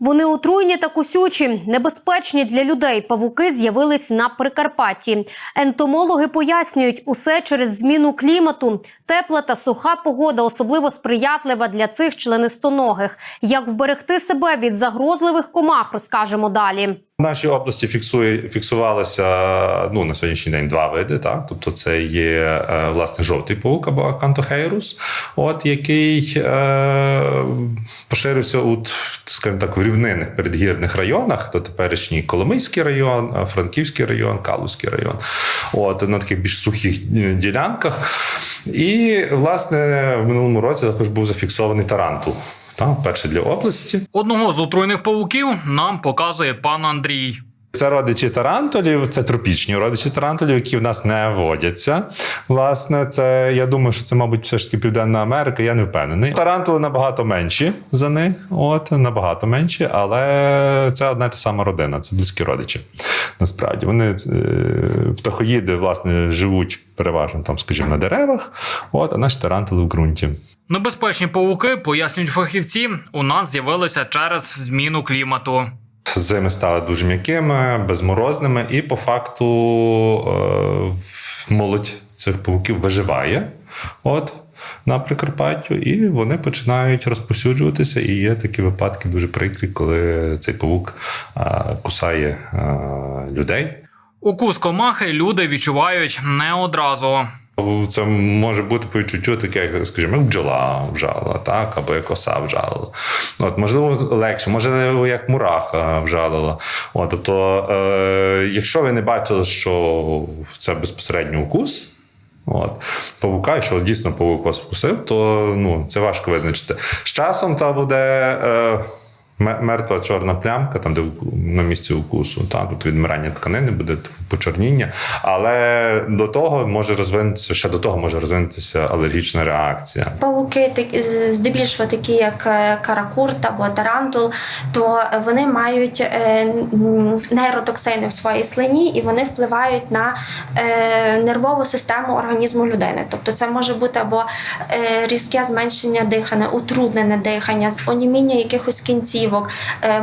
Вони отруйні та кусючі, небезпечні для людей. Павуки з'явились на Прикарпатті. Ентомологи пояснюють, усе через зміну клімату. Тепла та суха погода особливо сприятлива для цих членистоногих. Як вберегти себе від загрозливих комах, розкажемо далі. В нашій області фіксує фіксувалося ну на сьогоднішній день два види. Так, тобто, це є е, власне жовтий паук або акантохейрус, от який е, поширився у скажімо так в рівнинних передгірних районах, то теперішній Коломийський район, е, Франківський район, Калузький район, от на таких більш сухих е, ділянках. І власне в минулому році також був зафіксований тарантул. Та, перше для області. Одного з отруйних павуків нам показує пан Андрій. Це родичі тарантулів, це тропічні родичі тарантулів, які в нас не водяться. Власне, це я думаю, що це, мабуть, все ж таки Південна Америка. Я не впевнений. Тарантули набагато менші за них, от набагато менші, але це одна і та сама родина, це близькі родичі. Насправді вони е, птахоїди, власне, живуть переважно там, скажімо, на деревах, от, а наші тарантули в ґрунті. Небезпечні павуки, пояснюють фахівці, у нас з'явилися через зміну клімату. Зими стали дуже м'якими, безморозними, і по факту е, молодь цих павуків виживає. От. На Прикарпаттю, і вони починають розповсюджуватися. І є такі випадки дуже прикрі, коли цей павук а, кусає а, людей. Укус комахи люди відчувають не одразу. Це може бути по відчуттю таке, як, скажімо, як бджола вжалила, так, або як оса вжалила. От, можливо, легше, може, як мураха вжалила. От, тобто, е, якщо ви не бачили, що це безпосередньо укус. От, павука, якщо дійсно павук вас вкусив, то ну, це важко визначити. З часом та буде е, мертва чорна плямка, там, де на місці укусу, та, тут відмирання тканини, буде почорніння. Але до того може розвинутися, ще до того може розвинутися алергічна реакція. Павуки, такі- здебільшого такі, як е, каракурт або тарантул, то вони мають е, нейротоксини в своїй слині і вони впливають на е, нервову систему організму людини. Тобто це може бути або різке зменшення дихання, утруднене дихання, оніміння якихось кінцівок,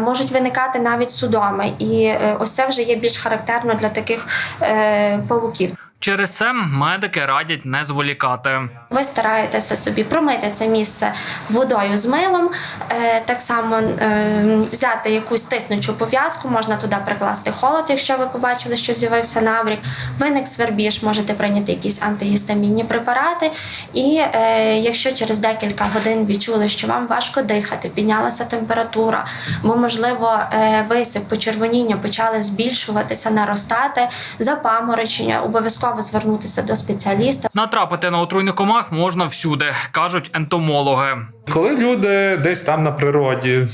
можуть виникати навіть судоми. І ось це вже є більш характерно для таких е, павуків. Через це медики радять не зволікати. Ви стараєтеся собі промити це місце водою з милом, е, так само е, взяти якусь тиснучу пов'язку, можна туди прикласти холод, якщо ви побачили, що з'явився набрік. Виник свербіж, можете прийняти якісь антигістамінні препарати. І е, якщо через декілька годин відчули, що вам важко дихати, піднялася температура, бо, можливо, висип, почервоніння почали збільшуватися, наростати, запаморочення, обов'язково звернутися до спеціаліста. Натрапити на отруйних комах можна всюди, кажуть ентомологи. Коли люди десь там на природі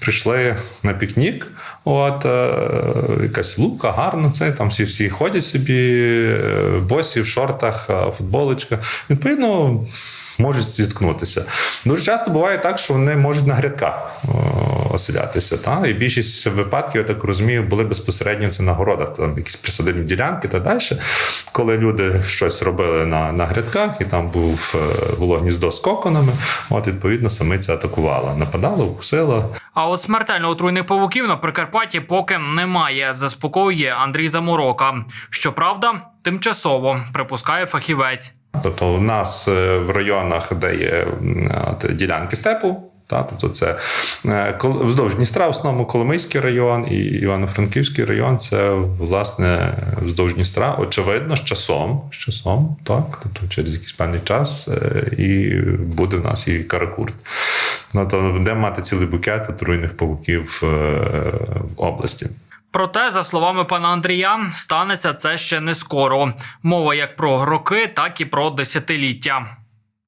прийшли на пікнік, от е, якась лука, гарно це там всі всі ходять собі, е, босі в шортах, е, футболочка. Відповідно. Можуть зіткнутися. Дуже часто буває так, що вони можуть на грядках о, оселятися. Та? І більшість випадків, я так розумію, були безпосередньо це на городах, там якісь присадибні ділянки та далі. Коли люди щось робили на, на грядках, і там був, е, було гніздо з коконами, от відповідно самиця атакувала, нападала, укусила. А от смертельно отруйних павуків на Прикарпатті поки немає, заспокоює Андрій Заморока. Щоправда, тимчасово припускає фахівець. Тобто, у нас е, в районах, де є от, ділянки степу. Та, тобто це е, вздовж Дністра, в основному Коломийський район і Івано-Франківський район це власне вздовж Дністра. Очевидно, з часом, з часом, так, тобто через якийсь певний час е, і буде в нас і каракурт. Ну, то будемо мати цілий букет отруйних павуків е, в області. Проте, за словами пана Андрія, станеться це ще не скоро. Мова як про роки, так і про десятиліття.